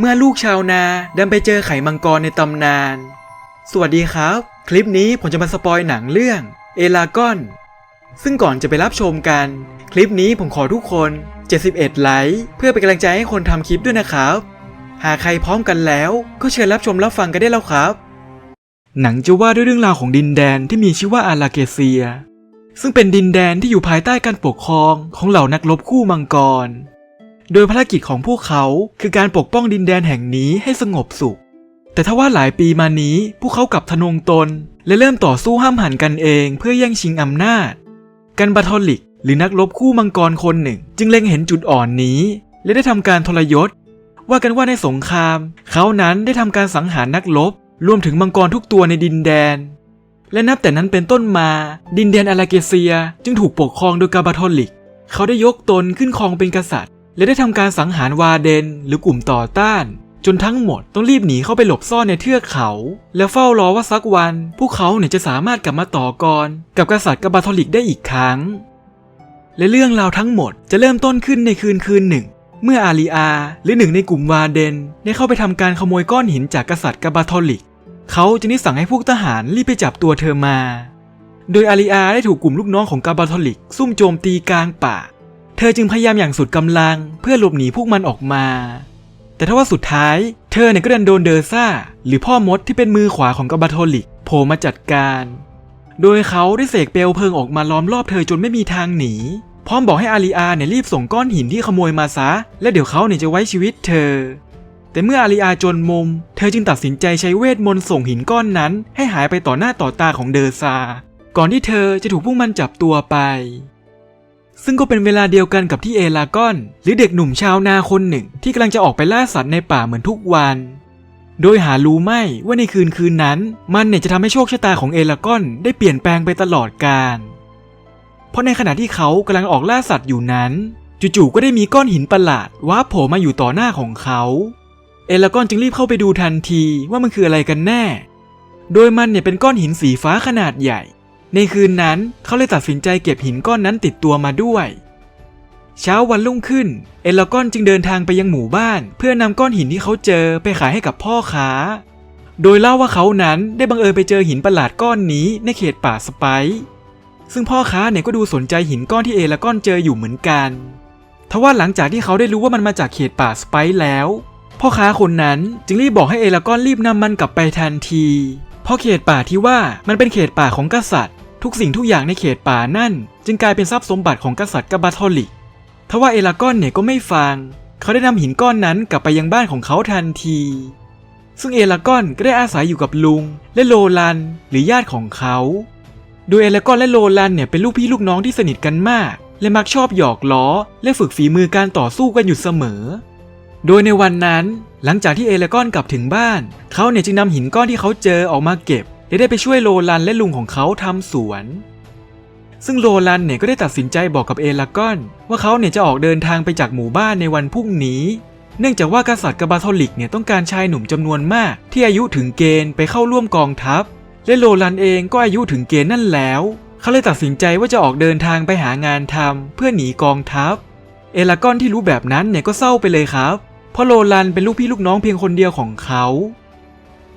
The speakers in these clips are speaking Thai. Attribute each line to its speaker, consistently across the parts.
Speaker 1: เมื่อลูกชาวนาดันไปเจอไข่มังกรในตำนาน สวัสดีครับ คลิปนี้ผมจะมาสปอยหนังเรื่องเอลากอน ซึ่งก่อนจะไปรับชมกัน คลิปนี้ผมขอทุกคน 71 ไลค์เพื่อเป็นกำลังใจให้คนทำคลิปด้วยนะครับ หากใครพร้อมกันแล้ว ก็เชิญรับชมรับฟังกันได้แล้วครับ หนังจะว่าด้วยเรื่องราวของดินแดนที่มีชื่อว่าอาราเกเซีย ซึ่งเป็นดินแดนที่อยู่ภายใต้การปกครองของเหล่านักรบคู่มังกร โดยภารกิจของพวกเขาคือการปกป้องดินแดนแห่งนี้ให้สงบสุข แต่ถ้าว่าหลายปีมานี้พวกเขากลับทนงตน และเริ่มต่อสู้ห้ามหันกันเองเพื่อแย่งชิงอำนาจ กันบาทอลิก หรือนักรบคู่มังกรคนหนึ่ง จึงเล็งเห็นจุดอ่อนนี้ และได้ทำการทรยศ ว่ากันว่าในสงคราม เขานั้นได้ทำการสังหารนักรบรวมถึงมังกรทุกตัวในดินแดน และนับแต่นั้นเป็นต้นมา ดินแดนอาราเกเซียจึงถูกปกครองโดยกาบาทอลิก เขาได้ยกตนขึ้นครองเป็นกษัตริย์ และได้ทำการสังหารวาเดนหรือกลุ่มต่อต้าน จนทั้งหมดต้องรีบหนีเข้าไปหลบซ่อนในเทือกเขา แล้วเฝ้ารอว่าสักวัน พวกเขาเนี่ยจะสามารถกลับมาต่อกร กับกษัตริย์กาบาทอลิกได้อีกครั้ง และเรื่องราวทั้งหมดจะเริ่มต้นขึ้นในคืนคืนหนึ่ง เมื่ออาลีอา หรือหนึ่งในกลุ่มวาเดน ได้เข้าไปทำการขโมยก้อนหินจากกษัตริย์กาบาทอลิก เขาจึงได้สั่งให้พวกทหารรีบไปจับตัวเธอมา โดยอาลีอาได้ถูกกลุ่มลูกน้องของกาบาทอลิก ซุ่มโจมตีกลางป่า เธอจึงพยายามอย่างสุดกำลังเพื่อหลบหนีพวกมันออกมา แต่ถ้าว่าสุดท้ายเธอเนี่ยก็ดันโดนเดอร์ซ่า หรือพ่อมดที่เป็นมือขวาของกาบาทลิกโผล่มาจัดการ โดยเขาได้เสกเปลวเพลิงออกมาล้อมรอบเธอจนไม่มีทางหนี พร้อมบอกให้อาลีอาเนี่ยรีบส่งก้อนหินที่ขโมยมาซะ และเดี๋ยวเขาเนี่ยจะไว้ชีวิตเธอ แต่เมื่ออาลีอาจนมุม เธอจึงตัดสินใจใช้เวทมนต์ส่งหินก้อนนั้น ให้หายไปต่อหน้าต่อตาของเดอร์ซา ก่อนที่เธอจะถูกพวกมันจับตัวไป ซึ่งก็เป็นเวลาเดียวกันกับที่เอลากอน หรือเด็กหนุ่มชาวนาคนหนึ่ง ที่กำลังจะออกไปล่าสัตว์ในป่าเหมือนทุกวัน โดยหารู้ไม่ว่าในคืนคืนนั้น มันเนี่ยจะทำให้โชคชะตาของเอลากอนได้เปลี่ยนแปลงไปตลอดกาลเพราะในขณะที่เขากำลังออกล่าสัตว์อยู่นั้น จู่ๆก็ได้มีก้อนหินประหลาดว้าโผล่มาอยู่ต่อหน้าของเขา เอลากอนจึงรีบเข้าไปดูทันทีว่ามันคืออะไรกันแน่ โดยมันเนี่ยเป็นก้อนหินสีฟ้าขนาดใหญ่ ในคืนนั้นเขาเลยตัดสินใจเก็บหินก้อนนั้นติดตัวมาด้วย เช้าวันรุ่งขึ้น เอลากอนจึงเดินทางไปยังหมู่บ้าน เพื่อนำก้อนหินที่เขาเจอไปขายให้กับพ่อค้า โดยเล่าว่าเขานั้นได้บังเอิญไปเจอหินประหลาดก้อนนี้ในเขตป่าสไปซ์ซึ่งพ่อค้าเนี่ยก็ดูสนใจหินก้อนที่เอลากอนเจออยู่เหมือนกันทว่าหลังจากที่เขาได้รู้ว่ามันมาจากเขตป่าสไปซ์แล้ว พ่อค้าคนนั้นจึงรีบบอกให้เอลากอนรีบนำมันกลับไปทันที เพราะเขตป่าที่ว่ามันเป็นเขตป่าของกษัตริย์ ทุกสิ่งทุกอย่างในเขตป่านั่น จึงกลายเป็นทรัพย์สมบัติของกษัตริย์กบาทอลิกทว่าเอลากอนเนี่ยก็ไม่ฟัง เขาได้นำหินก้อนนั้นกลับไปยังบ้านของเขาทันที ซึ่งเอลากอนก็ได้อาศัยอยู่กับลุง และโลลัน หรือญาติของเขา โดยเอลากอนและโลลันเนี่ยเป็นลูกพี่ลูกน้องที่สนิทกันมาก และมักชอบหยอกล้อ และฝึกฝีมือการต่อสู้กันอยู่เสมอ โดยในวันนั้น หลังจากที่เอลากอนกลับถึงบ้าน เขาเนี่ยจึงนำหินก้อนที่เขาเจอออกมาเก็บ และได้ไปช่วยโลลันและลุงของเขาทำสวน ซึ่งโลลันเนี่ยก็ได้ตัดสินใจบอกกับเอลากอน ว่าเขาเนี่ยจะออกเดินทางไปจากหมู่บ้านในวันพรุ่งนี้ เนื่องจากว่ากษัตริย์กบาทอลิกเนี่ยต้องการชายหนุ่มจำนวนมาก ที่อายุถึงเกณฑ์ไปเข้าร่วมกองทัพ และโลลันเองก็อายุถึงเกณฑ์นั่นแล้ว เขาเลยตัดสินใจว่าจะออกเดินทางไปหางานทำเพื่อหนีกองทัพ เอลากอนที่รู้แบบนั้นเนี่ยก็เศร้าไปเลยครับ เพราะโลลันเป็นลูกพี่ลูกน้องเพียงคนเดียวของเขา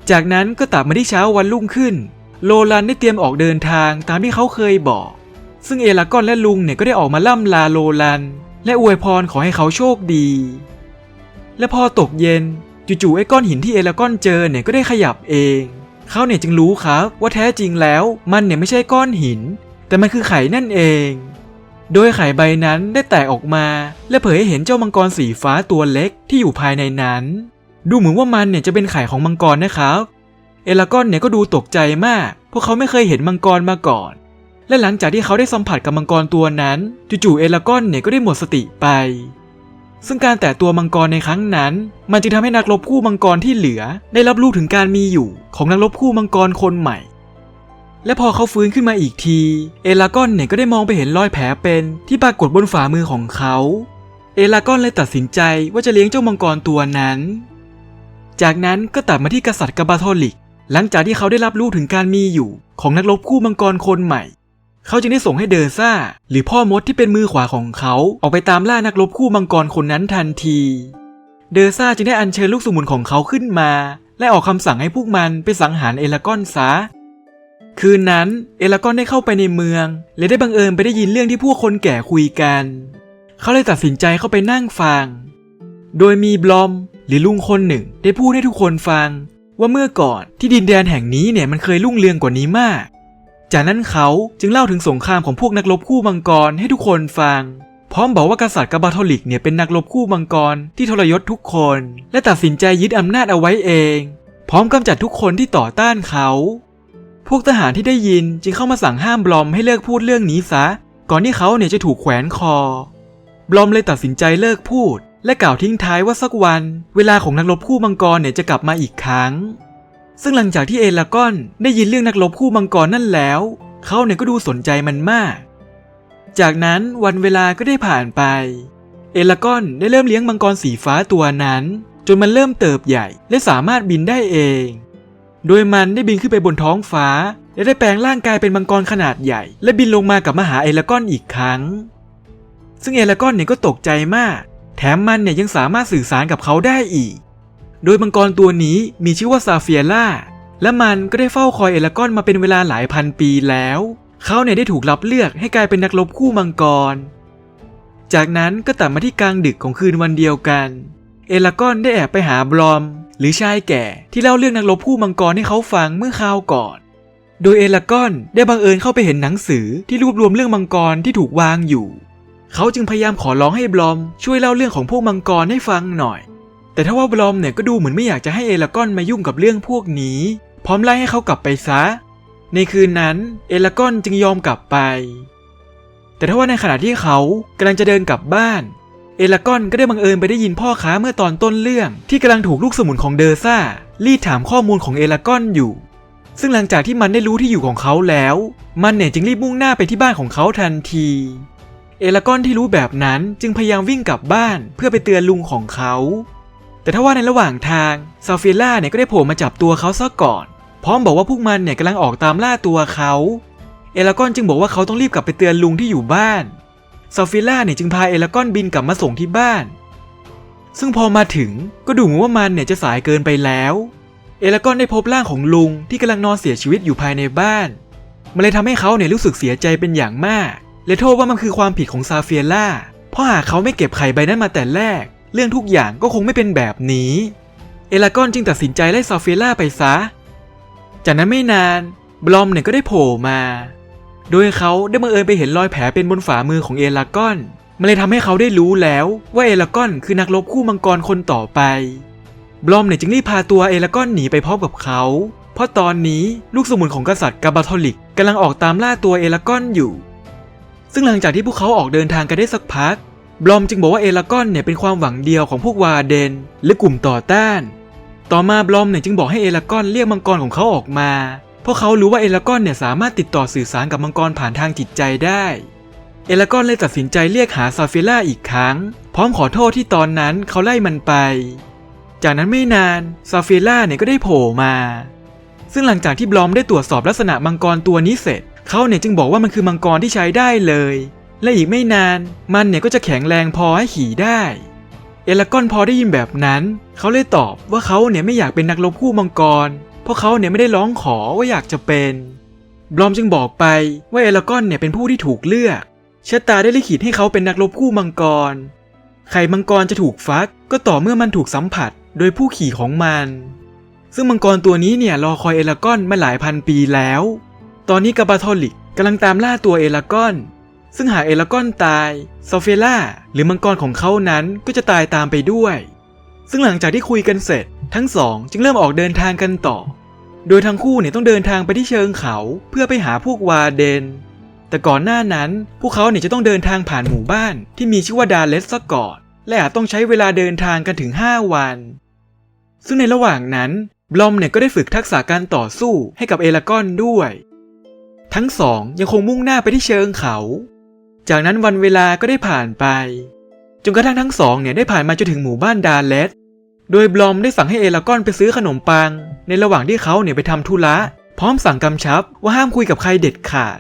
Speaker 1: จากนั้นก็ตัดมาที่เช้าวันรุ่งขึ้น โลลันได้เตรียมออกเดินทางตามที่เขาเคยบอก ซึ่งเอลากอนและลุงเนี่ยก็ได้ออกมาล่ำลาโลลัน และอวยพรขอให้เขาโชคดี และพอตกเย็นจู่ๆไอ้ก้อนหินที่เอลากอนเจอเนี่ยก็ได้ขยับเอง เขาเนี่ยจึงรู้ครับว่าแท้จริงแล้วมันเนี่ยไม่ใช่ก้อนหิน แต่มันคือไข่นั่นเอง โดยไข่ใบนั้นได้แตกออกมา และเผยให้เห็นเจ้ามังกรสีฟ้าตัวเล็กที่อยู่ภายในนั้น ดูเหมือนว่ามันเนี่ยจะเป็นไข่ของมังกรนะครับ เอลากอนเนี่ยก็ดูตกใจมากเพราะเขาไม่เคยเห็นมังกรมาก่อน และหลังจากที่เขาได้สัมผัสกับมังกรตัวนั้น จู่ๆเอลากอนเนี่ยก็ได้หมดสติไป ซึ่งการแตะตัวมังกรในครั้งนั้น มันจึงทำให้นักรบคู่มังกรที่เหลือ ได้รับรู้ถึงการมีอยู่ของนักรบคู่มังกรคนใหม่ และพอเขาฟื้นขึ้นมาอีกที เอลากอนเนี่ยก็ได้มองไปเห็นรอยแผลเป็นที่ปรากฏบนฝ่ามือของเขา เอลากอนเลยตัดสินใจว่าจะเลี้ยงเจ้ามังกรตัวนั้น จากนั้นก็ตัดมาที่กษัตริย์กาบาทอลิก หลังจากที่เขาได้รับรู้ถึงการมีอยู่ ของนักรบคู่มังกรคนใหม่ เขาจึงได้ส่งให้เดอร์ซ่า หรือพ่อมดที่เป็นมือขวาของเขา ออกไปตามล่านักรบคู่มังกรคนนั้นทันที เดอร์ซ่าจึงได้อัญเชิญลูกสมุนของเขาขึ้นมา และออกคำสั่งให้พวกมันไปสังหารเอลากอนซะคืนนั้นเอลากอนได้เข้าไปในเมือง และได้บังเอิญไปได้ยินเรื่องที่พวกคนแก่คุยกัน เขาเลยตัดสินใจเข้าไปนั่งฟัง โดยมีบลอม หรือลุงคนหนึ่ง ได้พูดให้ทุกคนฟัง ว่าเมื่อก่อนที่ดินแดนแห่งนี้เนี่ยมันเคยรุ่งเรืองกว่านี้มาก จากนั้นเขาจึงเล่าถึงสงครามของพวกนักรบคู่มังกรให้ทุกคนฟัง พร้อมบอกว่ากษัตริย์กบาทอลิกเนี่ยเป็นนักรบคู่มังกรที่ทรยศทุกคน และตัดสินใจยึดอำนาจเอาไว้เอง พร้อมกำจัดทุกคนที่ต่อต้านเขา พวกทหารที่ได้ยินจึงเข้ามาสั่งห้ามบลอมให้เลิกพูดเรื่องนี้ซะ ก่อนที่เขาเนี่ยจะถูกแขวนคอบลอมเลยตัดสินใจเลิกพูด และกล่าวทิ้งท้ายว่าสักวัน เวลาของนักรบคู่มังกรเนี่ยจะกลับมาอีกครั้ง ซึ่งหลังจากที่เอลากอนได้ยินเรื่องนักรบคู่มังกรนั่นแล้ว เขาเนี่ยก็ดูสนใจมันมาก จากนั้นวันเวลาก็ได้ผ่านไป เอลากอนได้เริ่มเลี้ยงมังกรสีฟ้าตัวนั้น จนมันเริ่มเติบใหญ่ และสามารถบินได้เอง โดยมันได้บินขึ้นไปบนท้องฟ้า และได้แปลงร่างกายเป็นมังกรขนาดใหญ่ และบินลงมากับมหาเอลากอนอีกครั้ง ซึ่งเอลากอนเนี่ยก็ตกใจมาก แถมมันเนี่ยยังสามารถสื่อสารกับเขาได้อีก โดยมังกรตัวนี้มีชื่อว่าซาเฟียร่า และมันก็ได้เฝ้าคอยเอลากอนมาเป็นเวลาหลายพันปีแล้ว เขาเนี่ยได้ถูกรับเลือกให้กลายเป็นนักรบคู่มังกร จากนั้นก็ตัดมาที่กลางดึกของคืนวันเดียวกัน เอลากอนได้แอบไปหาบลอม หรือชายแก่ที่เล่าเรื่องนักรบคู่มังกรให้เขาฟังเมื่อคราวก่อน โดยเอลากอนได้บังเอิญเข้าไปเห็นหนังสือที่รวบรวมเรื่องมังกรที่ถูกวางอยู่ เขาจึงพยายามขอร้องให้บลอมช่วยเล่าเรื่องของพวกมังกรให้ฟังหน่อย แต่ถ้าว่าบลอมเนี่ยก็ดูเหมือนไม่อยากจะให้เอลากอนมายุ่งกับเรื่องพวกนี้ พร้อมไล่ให้เขากลับไปซะ ในคืนนั้นเอลากอนจึงยอมกลับไป แต่ถ้าว่าในขณะที่เขากำลังจะเดินกลับบ้าน เอลากอนก็ได้บังเอิญไปได้ยินพ่อค้าเมื่อตอนต้นเรื่องที่กำลังถูกลูกสมุนของเดอร์ซ่ารีดถามข้อมูลของเอลากอนอยู่ซึ่งหลังจากที่มันได้รู้ที่อยู่ของเขาแล้ว มันเนี่ยจึงรีบมุ่งหน้าไปที่บ้านของเขาทันที เอลากอนที่รู้แบบนั้นจึงพยายามวิ่งกลับบ้านเพื่อไปเตือนลุงของเขา แต่ถ้าว่าในระหว่างทางซาเฟียล่าเนี่ยก็ได้โผล่มาจับตัวเขาซะก่อน พร้อมบอกว่าพวกมันเนี่ยกำลังออกตามล่าตัวเขา เอลากอนจึงบอกว่าเขาต้องรีบกลับไปเตือนลุงที่อยู่บ้านซาฟิล่าเนี่ยจึงพาเอลากอนบินกลับมาส่งที่บ้าน ซึ่งพอมาถึงก็ดูเหมือนว่ามันเนี่ยจะสายเกินไปแล้ว เอลากอนได้พบร่างของลุงที่กำลังนอนเสียชีวิตอยู่ภายในบ้าน มันเลยทำให้เขาเนี่ยรู้สึกเสียใจเป็นอย่างมาก และโทษว่ามันคือความผิดของซาเฟียล่า เพราะหากเขาไม่เก็บไข่ใบนั้นมาแต่แรก เรื่องทุกอย่างก็คงไม่เป็นแบบนี้ เอลากอนจึงตัดสินใจไล่ซาเฟียล่าไปซะ จากนั้นไม่นานบลอมเนี่ยก็ได้โผล่มา โดยเขาได้บังเอิญไปเห็นรอยแผลเป็นบนฝ่ามือของเอลากอน มันเลยทำให้เขาได้รู้แล้วว่าเอลากอนคือนักรบคู่มังกรคนต่อไป บลอมเนี่ยจึงรีบพาตัวเอลากอนหนีไปพร้อมกับเขา เพราะตอนนี้ลูกสมุนของกษัตริย์กาบาทอลิกกำลังออกตามล่าตัวเอลากอนอยู่ ซึ่งหลังจากที่พวกเขาออกเดินทางกันได้สักพัก บลอมจึงบอกว่าเอลากอนเนี่ยเป็นความหวังเดียวของพวกวาเดน และกลุ่มต่อต้าน ต่อมาบลอมเนี่ยจึงบอกให้เอลากอนเรียกมังกรของเขาออกมา เพราะเขารู้ว่าเอลากอนเนี่ยสามารถติดต่อสื่อสารกับมังกรผ่านทางจิตใจได้ เอลากอนเลยตัดสินใจเรียกหาซาฟิล่าอีกครั้ง พร้อมขอโทษที่ตอนนั้นเขาไล่มันไป จากนั้นไม่นานซาฟิล่าเนี่ยก็ได้โผล่มา ซึ่งหลังจากที่บลอมได้ตรวจสอบลักษณะมังกรตัวนี้เสร็จ เขาเนี่ยจึงบอกว่ามันคือมังกรที่ใช้ได้เลย และอีกไม่นานมันเนี่ยก็จะแข็งแรงพอให้ขี่ได้ เอลากอนพอได้ยินแบบนั้น เขาเลยตอบว่าเขาเนี่ยไม่อยากเป็นนักรบคู่มังกร เพราะเขาเนี่ยไม่ได้ร้องขอว่าอยากจะเป็นบลอมจึงบอกไปว่าเอลากอนเนี่ยเป็นผู้ที่ถูกเลือกชะตาได้ลิขิตให้เขาเป็นนักรบคู่มังกร ไข่มังกรจะถูกฟักก็ต่อเมื่อมันถูกสัมผัสโดยผู้ขี่ของมัน ซึ่งมังกรตัวนี้เนี่ยรอคอยเอลากอนมาหลายพันปีแล้ว ตอนนี้กาบาทอลิกกำลังตามล่าตัวเอลากอน ซึ่งหากเอลากอนตายซอเฟล่าหรือมังกรของเขานั้นก็จะตายตามไปด้วย ซึ่งหลังจากที่คุยกันเสร็จ ทั้งสองจึงเริ่มออกเดินทางกันต่อ โดยทั้งคู่เนี่ยต้องเดินทางไปที่เชิงเขาเพื่อไปหาพวกวาเดน แต่ก่อนหน้านั้น พวกเขาเนี่ยจะต้องเดินทางผ่านหมู่บ้านที่มีชื่อว่าดาเลสซะก่อนและอาจต้องใช้เวลาเดินทางกันถึง 5 วัน ซึ่งในระหว่างนั้นบลอมเนี่ยก็ได้ฝึกทักษะการต่อสู้ให้กับเอลากอนด้วย ทั้งสองยังคงมุ่งหน้าไปที่เชิงเขา จากนั้นวันเวลาก็ได้ผ่านไป จนกระทั่งทั้งสองเนี่ยได้ผ่านมาจนถึงหมู่บ้านดาเลสโดยบลอมได้สั่งให้เอลากอนไปซื้อขนมปัง ในระหว่างที่เขาเนี่ยไปทำธุระ พร้อมสั่งกำชับว่าห้ามคุยกับใครเด็ดขาด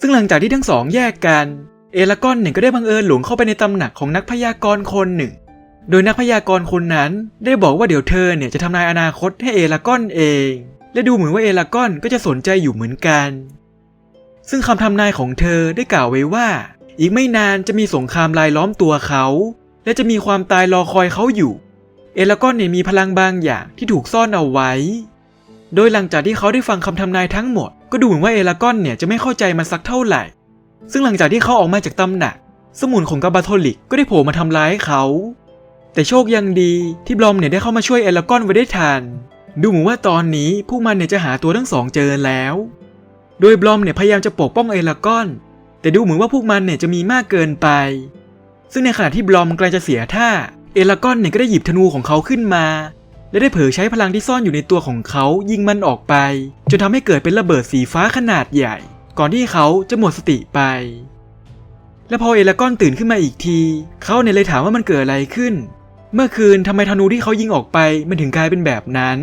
Speaker 1: ซึ่งหลังจากที่ทั้งสองแยกกัน เอลากอนเนี่ยก็ได้บังเอิญหลงเข้าไปในตำหนักของนักพยากรณ์คนหนึ่ง โดยนักพยากรณ์คนนั้นได้บอกว่าเดี๋ยวเธอเนี่ยจะทำนายอนาคตให้เอลากอนเอง และดูเหมือนว่าเอลากอนก็จะสนใจอยู่เหมือนกัน ซึ่งคำทำนายของเธอได้กล่าวไว้ว่า อีกไม่นานจะมีสงครามลายล้อมตัวเขา และจะมีความตายรอคอยเขาอยู่ เอลากอนเนี่ยมีพลังบางอย่างที่ถูกซ่อนเอาไว้ โดยหลังจากที่เขาได้ฟังคำทำนายทั้งหมด ก็ดูเหมือนว่าเอลากอนเนี่ยจะไม่เข้าใจมันสักเท่าไหร่ ซึ่งหลังจากที่เขาออกมาจากตำหนัก สมุนของกาบาโทลิกก็ได้โผล่มาทำร้ายเขาแต่โชคยังดีที่บลอมเนี่ยได้เข้ามาช่วยเอลากอนไว้ได้ทัน ดูเหมือนว่าตอนนี้พวกมันเนี่ยจะหาตัวทั้งสองเจอแล้ว โดยบลอมเนี่ยพยายามจะปกป้องเอลากอน แต่ดูเหมือนว่าพวกมันเนี่ยจะมีมากเกินไป ซึ่งในขณะที่บลอมกำลังจะเสียท่า เอลากอนเนี่ยก็ได้หยิบธนูของเขาขึ้นมา และได้เผลอใช้พลังที่ซ่อนอยู่ในตัวของเขายิงมันออกไป จนทำให้เกิดเป็นระเบิดสีฟ้าขนาดใหญ่ ก่อนที่เขาจะหมดสติไป และพอเอลากอนตื่นขึ้นมาอีกที เขาเนี่ยเลยถามว่ามันเกิดอะไรขึ้น เมื่อคืนทำไมธนูที่เขายิงออกไปมันถึงกลายเป็นแบบนั้น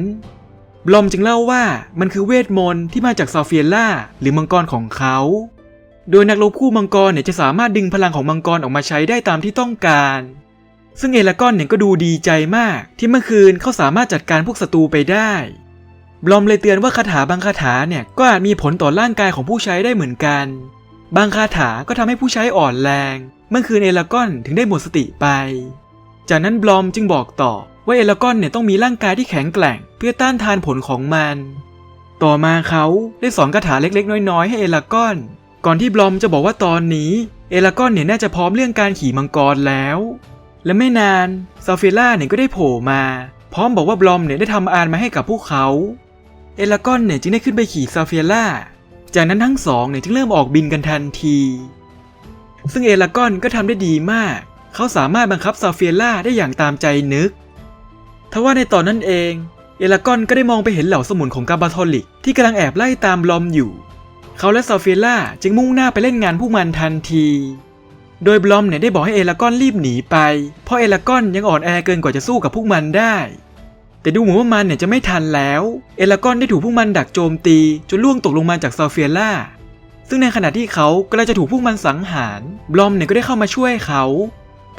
Speaker 1: บลอมจึงเล่าว่ามันคือเวทมนต์ที่มาจากซาเฟียล่าหรือมังกรของเขา โดยนักรบคู่มังกรเนี่ยจะสามารถดึงพลังของมังกรออกมาใช้ได้ตามที่ต้องการ ซึ่งเอลากอนเนี่ยก็ดูดีใจมาก ที่เมื่อคืนเขาสามารถจัดการพวกศัตรูไปได้บลอมเลยเตือนว่าคาถาบางคาถาเนี่ยก็อาจมีผลต่อร่างกายของผู้ใช้ได้เหมือนกัน บางคาถาก็ทำให้ผู้ใช้อ่อนแรง เมื่อคืนเอลากอนถึงได้หมดสติไป จากนั้นบลอมจึงบอกต่อ ว่าเอลากอนเนี่ยต้องมีร่างกายที่แข็งแกร่ง เพื่อต้านทานผลของมัน ต่อมาเขาได้สอนคาถาเล็กๆ น้อยๆ ให้เอลากอน ก่อนที่บลอมจะบอกว่าตอนนี้ เอลากอนเนี่ยน่าจะพร้อมเรื่องการขี่มังกรแล้ว และไม่นานซาเฟล่าเนี่ยก็ได้โผล่มา พร้อมบอกว่าบลอมเนี่ยได้ทำอานมาให้กับพวกเขาเอลากอนเนี่ยจึงได้ขึ้นไปขี่ซาเฟียล่า จากนั้นทั้งสองเนี่ยจึงเริ่มออกบินกันทันที ซึ่งเอลากอนก็ทำได้ดีมาก เขาสามารถบังคับซาเฟียล่าได้อย่างตามใจนึก ทว่าในตอนนั้นเอง เอลากอนก็ได้มองไปเห็นเหล่าสมุนของกาบาทอลิกที่กำลังแอบไล่ตามบลอมอยู่ เขาและซาเฟียล่าจึงมุ่งหน้าไปเล่นงานพวกมันทันที โดยบลอมเนี่ยได้บอกให้เอลากอนรีบหนีไป เพราะเอลากอนยังอ่อนแอเกินกว่าจะสู้กับพวกมันได้ แต่ดูเหมือนว่ามันเนี่ยจะไม่ทันแล้ว เอลากอนได้ถูกพวกมันดักโจมตีจนล่วงตกลงมาจากซาเฟียล่าซึ่งในขณะที่เขากำลังจะถูกพวกมันสังหาร บลอมเนี่ยก็ได้เข้ามาช่วยเขา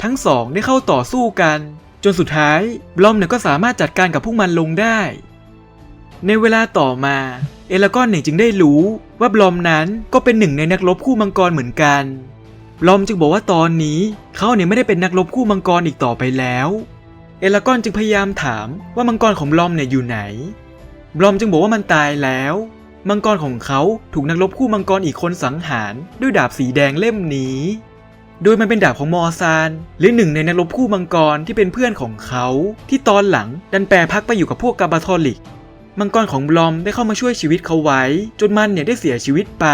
Speaker 1: ทั้งสองได้เข้าต่อสู้กัน จนสุดท้ายบลอมเนี่ยก็สามารถจัดการกับพวกมันลงได้ ในเวลาต่อมา เอลากอนเนี่ยจึงได้รู้ว่าบลอมนั้นก็เป็นหนึ่งในนักรบคู่มังกรเหมือนกันบลอมจึงบอกว่าตอนนี้เขาเนี่ยไม่ได้เป็นนักรบคู่มังกรอีกต่อไปแล้ว เอลากอนจึงพยายามถามว่ามังกรของบลอมเนี่ยอยู่ไหนบลอมจึงบอกว่ามันตายแล้ว มังกรของเขาถูกนักรบคู่มังกรอีกคนสังหารด้วยดาบสีแดงเล่มนี้ โดยมันเป็นดาบของมอซานหรือหนึ่งในนักรบคู่มังกรที่เป็นเพื่อนของเขา ที่ตอนหลังดันแปรพักไปอยู่กับพวกกาบาทอลิก มังกรของบลอมได้เข้ามาช่วยชีวิตเขาไว้ จนมันเนี่ยได้เสียชีวิตไป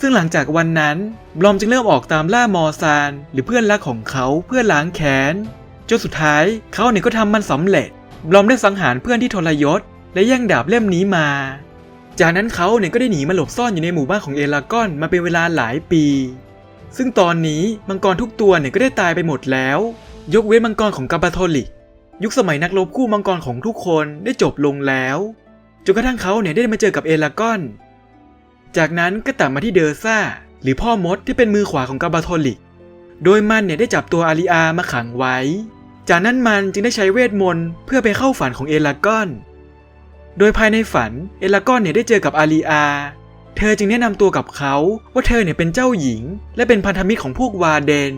Speaker 1: ซึ่งหลังจากวันนั้นบลอมจึงเริ่มออกตามล่ามอซานหรือเพื่อนรักของเขาเพื่อล้างแค้นจนสุดท้ายเขาเนี่ยก็ทำมันสำเร็จบลอมได้สังหารเพื่อนที่ทรยศ และแย่งดาบเล่มนี้มา จากนั้นเขาเนี่ยก็ได้หนีมาหลบซ่อนอยู่ในหมู่บ้านของเอลากอนมาเป็นเวลาหลายปี ซึ่งตอนนี้มังกรทุกตัวเนี่ยก็ได้ตายไปหมดแล้ว ยกเว้นมังกรของกาบาโทลิก ยุคสมัยนักรบคู่มังกรของทุกคนได้จบลงแล้วจนกระทั่งเขาเนี่ยได้มาเจอกับเอลากอน จากนั้นก็ตัดมาที่เดอร์ซ่า หรือพ่อมดที่เป็นมือขวาของกาบาโทลิก โดยมันเนี่ยได้จับตัวอาริอามาขังไว้ จากนั้นมันจึงได้ใช้เวทมนต์เพื่อไปเข้าฝันของเอลากอน โดยภายในฝันเอลากอนเนี่ยได้เจอกับอาริอา เธอจึงแนะนำตัวกับเขาว่าเธอเนี่ยเป็นเจ้าหญิง และเป็นพันธมิตรของพวกวาเดน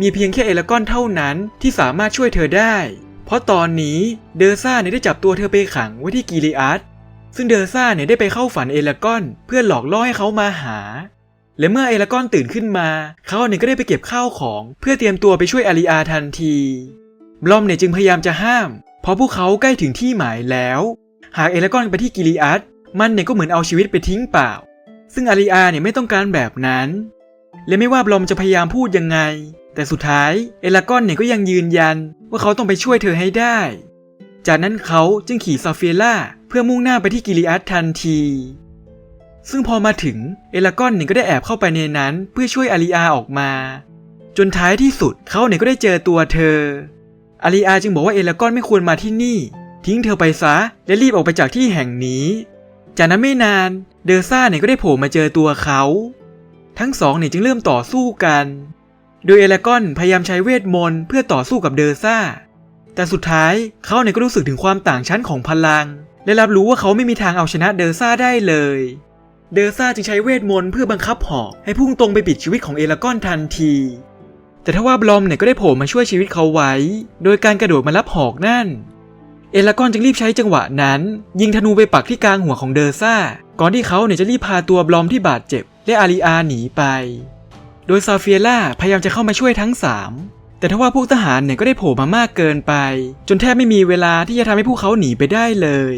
Speaker 1: มีเพียงแค่เอลากอนเท่านั้นที่สามารถช่วยเธอได้ เพราะตอนนี้เดอร์ซ่าเนี่ยได้จับตัวเธอไปขังไว้ที่กิลีอัสซึ่งเดอร์ซ่าเนี่ยได้ไปเข้าฝันเอลากอน เพื่อหลอกล่อให้เขามาหา และเมื่อเอลากอนตื่นขึ้นมา เขาเนี่ยก็ได้ไปเก็บข้าวของเพื่อเตรียมตัวไปช่วยอาริอาทันทีบลอมเนี่ยจึงพยายามจะห้าม เพราะพวกเขาใกล้ถึงที่หมายแล้ว หากเอลากอนไปที่กิลีอัส มันเนี่ยก็เหมือนเอาชีวิตไปทิ้งเปล่า ซึ่งอาริอาเนี่ยไม่ต้องการแบบนั้น และไม่ว่าบลอมจะพยายามพูดยังไง แต่สุดท้ายเอลากอนเนี่ยก็ยังยืนยันว่าเขาต้องไปช่วยเธอให้ได้ จากนั้นเขาจึงขี่ซาเฟียล่าเพื่อมุ่งหน้าไปที่กิลีอัสทันที ซึ่งพอมาถึงเอลากอนเนี่ยก็ได้แอบเข้าไปในนั้นเพื่อช่วยอาริอาออกมา จนท้ายที่สุดเขาเนี่ยก็ได้เจอตัวเธอ อาริอาจึงบอกว่าเอลากอนไม่ควรมาที่นี่ ทิ้งเธอไปซะและรีบออกไปจากที่แห่งนี้ จากนั้นไม่นานเดอร์ซ่าเนี่ยก็ได้โผล่มาเจอตัวเขา ทั้งสองเนี่ยจึงเริ่มต่อสู้กัน โดยเอลากอนพยายามใช้เวทมนต์เพื่อต่อสู้กับเดอร์ซ่า แต่สุดท้ายเขาเนี่ยก็รู้สึกถึงความต่างชั้นของพลัง และรับรู้ว่าเขาไม่มีทางเอาชนะเดอร์ซ่าได้เลย เดอร์ซ่าจึงใช้เวทมนต์เพื่อบังคับหอกให้พุ่งตรงไปปิดชีวิตของเอลากอนทันที แต่ทว่าบลอมเนี่ยก็ได้โผล่มาช่วยชีวิตเขาไว้ โดยการกระโดดมารับหอกนั่น เอลากอนจึงรีบใช้จังหวะนั้น ยิงธนูไปปักที่กลางหัวของเดอร์ซ่า ก่อนที่เขาเนี่ยจะรีบพาตัวบลอมที่บาดเจ็บ และอารีอาหนีไป โดยซาเฟียล่าพยายามจะเข้ามาช่วยทั้ง 3 แต่ทว่าพวกทหารเนี่ยก็ได้โผล่มามากเกินไป จนแทบไม่มีเวลาที่จะทำให้พวกเขาหนีไปได้เลย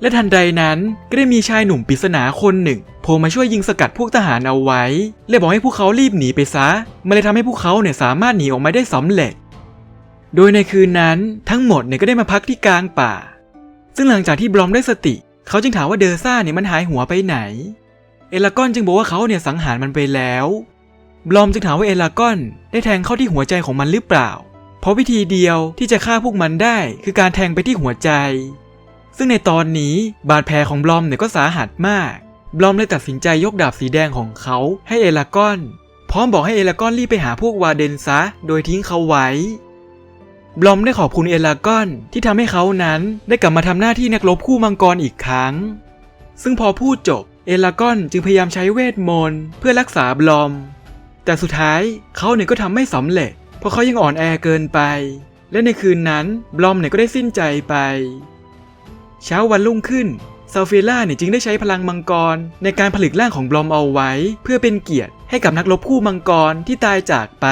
Speaker 1: และทันใดนั้นก็ได้มีชายหนุ่มปริศนาคนหนึ่งโผล่มาช่วยยิงสกัดพวกทหารเอาไว้และบอกให้พวกเขารีบหนีไปซะมันเลยทำให้พวกเขาเนี่ยสามารถหนีออกมาได้สำเร็จ โดยในคืนนั้นทั้งหมดเนี่ยก็ได้มาพักที่กลางป่า ซึ่งหลังจากที่บลอมได้สติ เขาจึงถามว่าเดอร์ซ่าเนี่ยมันหายหัวไปไหน เอลากอนจึงบอกว่าเขาเนี่ยสังหารมันไปแล้ว บลอมจึงถามว่าเอลากอนได้แทงเข้าที่หัวใจของมันหรือเปล่า เพราะวิธีเดียวที่จะฆ่าพวกมันได้คือการแทงไปที่หัวใจ ซึ่งในตอนนี้บาดแผลของบลอมเนี่ยก็สาหัสมาก บลอมเลยตัดสินใจยกดาบสีแดงของเขาให้เอลากอน พร้อมบอกให้เอลากอนรีบไปหาพวกวาเดนซะ โดยทิ้งเขาไว้ บลอมได้ขอบคุณเอลากอนที่ทำให้เขานั้นได้กลับมาทำหน้าที่นักรบคู่มังกรอีกครั้ง ซึ่งพอพูดจบเอลากอนจึงพยายามใช้เวทมนต์เพื่อรักษาบลอม แต่สุดท้ายเขาเนี่ยก็ทำไม่สำเร็จ เพราะเขายังอ่อนแอเกินไป และในคืนนั้นบลอมเนี่ยก็ได้สิ้นใจไป เช้าวันรุ่งขึ้นซาเฟล่าเนี่ยจึงได้ใช้พลังมังกร ในการผลิตร่างของบลอมเอาไว้ เพื่อเป็นเกียรติให้กับนักรบคู่มังกรที่ตายจากไป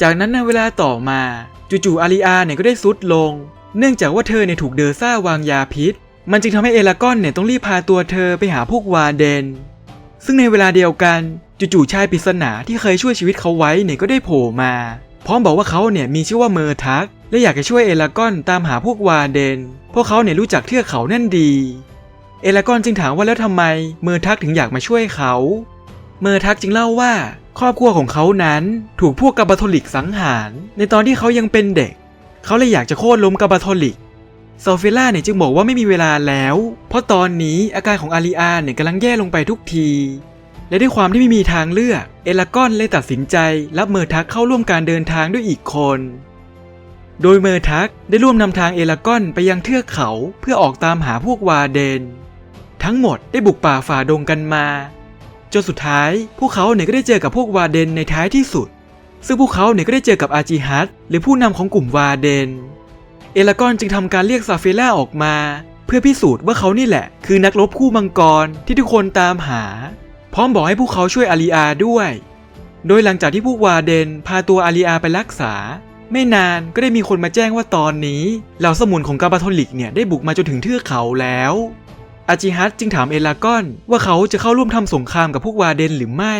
Speaker 1: จากนั้นในเวลาต่อมาจู่ๆอาริอาเนี่ยก็ได้ซุดลง เนื่องจากว่าเธอเนี่ยถูกเดอร์ซ่าวางยาพิษ มันจึงทำให้เอลากอนเนี่ยต้องรีบพาตัวเธอไปหาพวกวาเดน ซึ่งในเวลาเดียวกันจู่ๆชายปริศนาที่เคยช่วยชีวิตเขาไว้เนี่ยก็ได้โผล่มา พร้อมบอกว่าเขาเนี่ยมีชื่อว่าเมอร์ทัก และอยากจะช่วยเอลากอนตามหาพวกวาเดน พวกเขาเนี่ยรู้จักเทือกเขานั่นดี เอลากอนจึงถามว่าแล้วทำไมเมอร์ทักถึงอยากมาช่วยเขา เมอร์ทักจึงเล่าว่า ครอบครัวของเขานั้นถูกพวกกาบาโทลิกสังหาร ในตอนที่เขายังเป็นเด็ก เขาเลยอยากจะโค่นล้มกาบาโทลิกซอเฟล่าเนี่ยจึงบอกว่าไม่มีเวลาแล้ว เพราะตอนนี้อาการของอาริอาเนี่ยกำลังแย่ลงไปทุกที และด้วยความที่ไม่มีทางเลือก เอลากอนเลยตัดสินใจรับเมอร์ทักเข้าร่วมการเดินทางด้วยอีกคน โดยเมอร์ทักได้ร่วมนำทางเอลากอนไปยังเทือกเขาเพื่อออกตามหาพวกวาเดน ทั้งหมดได้บุกป่าฝ่าดงกันมา จนสุดท้ายพวกเขาเนี่ยก็ได้เจอกับพวกวาเดนในท้ายที่สุด ซึ่งพวกเขาเนี่ยก็ได้เจอกับอาจิฮัตหรือผู้นำของกลุ่มวาเดน เอลากอนจึงทำการเรียกซาเฟล่าออกมา เพื่อพิสูจน์ว่าเขานี่แหละ คือนักรบคู่มังกรที่ทุกคนตามหา พร้อมบอกให้พวกเขาช่วยอาริอาด้วย โดยหลังจากที่พวกวาเดนพาตัวอาริอาไปรักษา ไม่นานก็ได้มีคนมาแจ้งว่าตอนนี้เหล่าสมุนของกาบาโทลิกเนี่ยได้บุกมาจนถึงเทือกเขาแล้ว อาจิฮัตจึงถามเอลากอนว่าเขาจะเข้าร่วมทำสงครามกับพวกวาเดนหรือไม่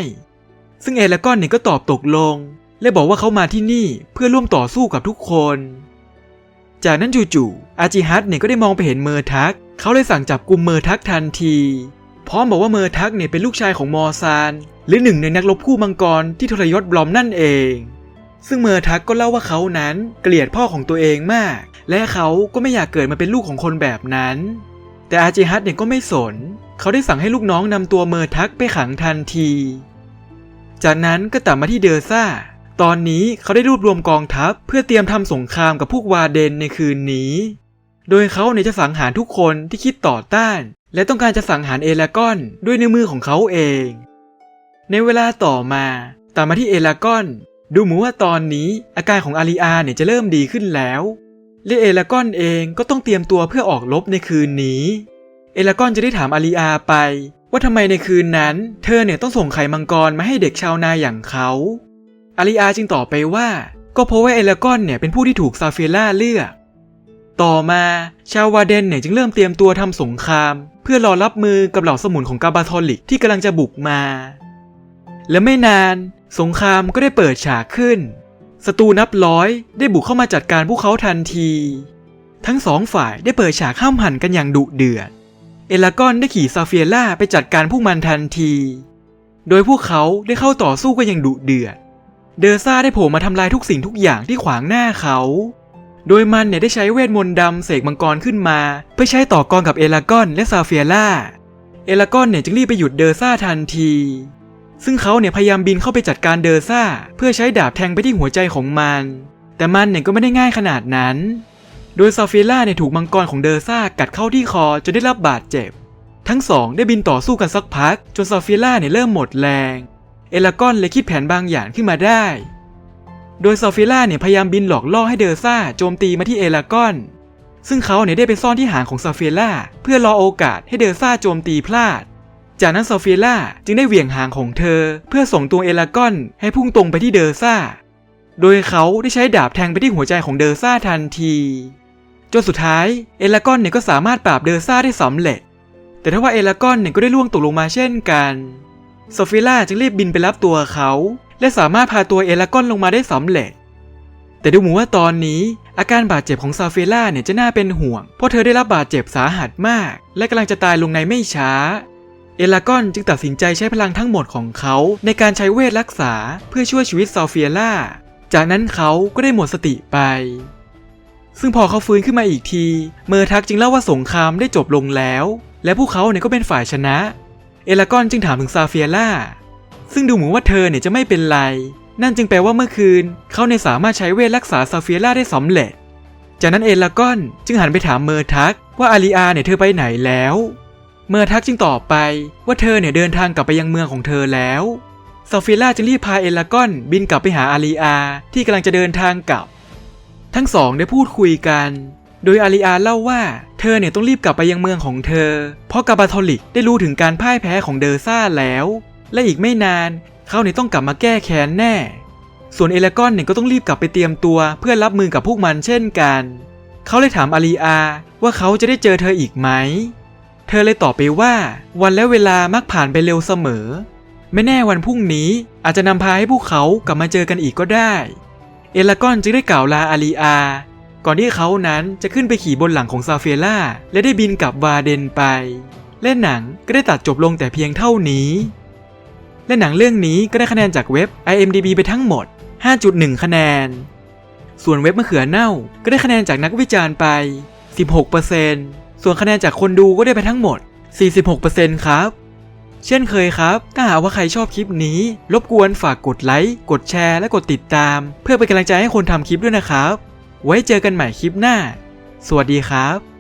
Speaker 1: ซึ่งเอลากอนเนี่ยก็ตอบตกลง และบอกว่าเขามาที่นี่เพื่อร่วมต่อสู้กับทุกคน จากนั้นจู่ๆอาจิฮัตเนี่ยก็ได้มองไปเห็นเมอร์ทัก เขาเลยสั่งจับกลุ่มเมอร์ทักทันที พร้อมบอกว่าเมอร์ทักเนี่ยเป็นลูกชายของมอซานหรือหนึ่งในนักรบคู่มังกรที่ทรยศบลอมนั่นเอง ซึ่งเมอร์ทักก็เล่าว่าเขานั้นเกลียดพ่อของตัวเองมาก และเขาก็ไม่อยากเกิดมาเป็นลูกของคนแบบนั้น แต่อาจิฮัตเนี่ยก็ไม่สน เขาได้สั่งให้ลูกน้องนำตัวเมอร์ทักไปขังทันที จากนั้นก็ตัดมาที่เดอร์ซ่า ตอนนี้เขาได้รวบรวมกองทัพเพื่อเตรียมทำสงครามกับพวกวาเดนในคืนนี้ โดยเขาเนี่ยจะสังหารทุกคนที่คิดต่อต้าน และต้องการจะสังหารเอลากอนด้วยนิ้วมือของเขาเอง ในเวลาต่อมาตามมาที่เอลากอน ดูเหมือนว่าตอนนี้อาการของอาริอาเนี่ยจะเริ่มดีขึ้นแล้ว และเอลากอนเองก็ต้องเตรียมตัวเพื่อออกรบในคืนนี้ เอลากอนจะได้ถามอาริอาไป ว่าทำไมในคืนนั้น เธอเนี่ยต้องส่งไข่มังกรมาให้เด็กชาวนาอย่างเขาอาริอาจึงตอบไปว่า ก็เพราะว่าเอลากอนเนี่ยเป็นผู้ที่ถูกซาเฟล่าเลือก ต่อมาชาววาเดนเนี่ยจึงเริ่มเตรียมตัวทำสงคราม เพื่อรอรับมือกับเหล่าสมุนของกาบาทอลิกที่กำลังจะบุกมา และไม่นาน สงครามก็ได้เปิดฉากขึ้น ศัตรูนับร้อยได้บุกเข้ามาจัดการพวกเขาทันที ทั้งสองฝ่ายได้เปิดฉากห้ามหันกันอย่างดุเดือด เอลากอนได้ขี่ซาเฟียล่าไปจัดการพวกมันทันที โดยพวกเขาได้เข้าต่อสู้กันอย่างดุเดือด เดอร์ซ่าได้โผล่มาทำลายทุกสิ่งทุกอย่างที่ขวางหน้าเขา โดยมันเนี่ยได้ใช้เวทมนต์ดำเสกมังกรขึ้นมา เพื่อใช้ต่อกรกับเอลากอนและซาเฟียล่า เอลากอนเนี่ยจึงรีบไปหยุดเดอร์ซ่าทันที ซึ่งเขาเนี่ยพยายามบินเข้าไปจัดการเดอร์ซ่า เพื่อใช้ดาบแทงไปที่หัวใจของมัน แต่มันเนี่ยก็ไม่ได้ง่ายขนาดนั้น โดยซาเฟียร่าเนี่ยถูกมังกรของเดอร์ซ่ากัดเข้าที่คอจนได้รับบาดเจ็บ ทั้งสองได้บินต่อสู้กันสักพัก จนซาเฟียร่าเนี่ยเริ่มหมดแรง เอลากอนเลยคิดแผนบางอย่างขึ้นมาได้ โดยซาเฟียร่าเนี่ยพยายามบินหลอกล่อให้เดอร์ซ่าโจมตีมาที่เอลากอน ซึ่งเขาเนี่ยได้ไปซ่อนที่หางของซาเฟียร่าเพื่อรอโอกาสให้เดอร์ซ่าโจมตีพลาด จากนั้นโซเฟียร่าจึงได้เหวี่ยงหางของเธอ เพื่อส่งตัวเอลากอนให้พุ่งตรงไปที่เดอร์ซ่า โดยเขาได้ใช้ดาบแทงไปที่หัวใจของเดอร์ซ่าทันที จนสุดท้ายเอลากอนเนี่ยก็สามารถปราบเดอร์ซ่าได้สำเร็จ แต่ถ้าว่าเอลากอนเนี่ยก็ได้ล่วงตกลงมาเช่นกันโซเฟียร่าจึงรีบบินไปรับตัวเขา และสามารถพาตัวเอลากอนลงมาได้สำเร็จ แต่ดูเหมือนว่าตอนนี้อาการบาดเจ็บของซาเฟียร่าเนี่ยจะน่าเป็นห่วง เพราะเธอได้รับบาดเจ็บสาหัสมาก และกำลังจะตายลงในไม่ช้า เอลากอนจึงตัดสินใจใช้พลังทั้งหมดของเขาในการใช้เวทรักษาเพื่อช่วยชีวิตซาเฟียร่า จากนั้นเขาก็ได้หมดสติไป ซึ่งพอเขาฟื้นขึ้นมาอีกที เมอร์ทักจึงเล่าว่าสงครามได้จบลงแล้ว และพวกเขาเนี่ยก็เป็นฝ่ายชนะ เอลากอนจึงถามถึงซาเฟียร่า ซึ่งดูเหมือนว่าเธอเนี่ยจะไม่เป็นไร นั่นจึงแปลว่าเมื่อคืน เขาในยสามารถใช้เวทรักษาซาเฟียร่าได้สำเร็จ จากนั้นเอลากอนจึงหันไปถามเมอร์ทักว่าอาริอาเนี่ยเธอไปไหนแล้ว เมอร์ทักจึงตอบไปว่าเธอเนี่ยเดินทางกลับไปยังเมืองของเธอแล้วซาเฟียร่าจึงรีบพาเอลากอนบินกลับไปหาอาริอาที่กำลังจะเดินทางกลับ ทั้งสองได้พูดคุยกัน โดยอาริอาเล่าว่าเธอเนี่ยต้องรีบกลับไปยังเมืองของเธอ เพราะกาบาทอลิกได้รู้ถึงการพ่ายแพ้ของเดอร์ซ่าแล้ว และอีกไม่นานเขาเนี่ยต้องกลับมาแก้แค้นแน่ ส่วนเอลากอนเนี่ยก็ต้องรีบกลับไปเตรียมตัวเพื่อรับมือกับพวกมันเช่นกัน เขาเลยถามอาริอาว่าเขาจะได้เจอเธออีกไหม เธอเลยตอบไปว่า วันและเวลามักผ่านไปเร็วเสมอ ไม่แน่วันพรุ่งนี้อาจจะนำพาให้พวกเขากลับมาเจอกันอีกก็ได้ เอลากอนจึงได้กล่าวลาอาริอา ก่อนที่เขานั้นจะขึ้นไปขี่บนหลังของซาเฟียร่าและได้บินกลับวาเดนไป และหนังก็ได้ตัดจบลงแต่เพียงเท่านี้ และหนังเรื่องนี้ก็ได้คะแนนจากเว็บ IMDB ไปทั้งหมด 5.1 คะแนน ส่วนเว็บมะเขือเน่าก็ได้คะแนนจากนักวิจารณ์ไป 16% ส่วนคะแนนจากคนดูก็ได้ไปทั้งหมด 46%ครับ เช่นเคยครับ ถ้าหากว่าใครชอบคลิปนี้ รบกวนฝากกดไลค์ กดแชร์ และกดติดตาม เพื่อเป็นกำลังใจให้คนทำคลิปด้วยนะครับ ไว้เจอกันใหม่คลิปหน้า สวัสดีครับ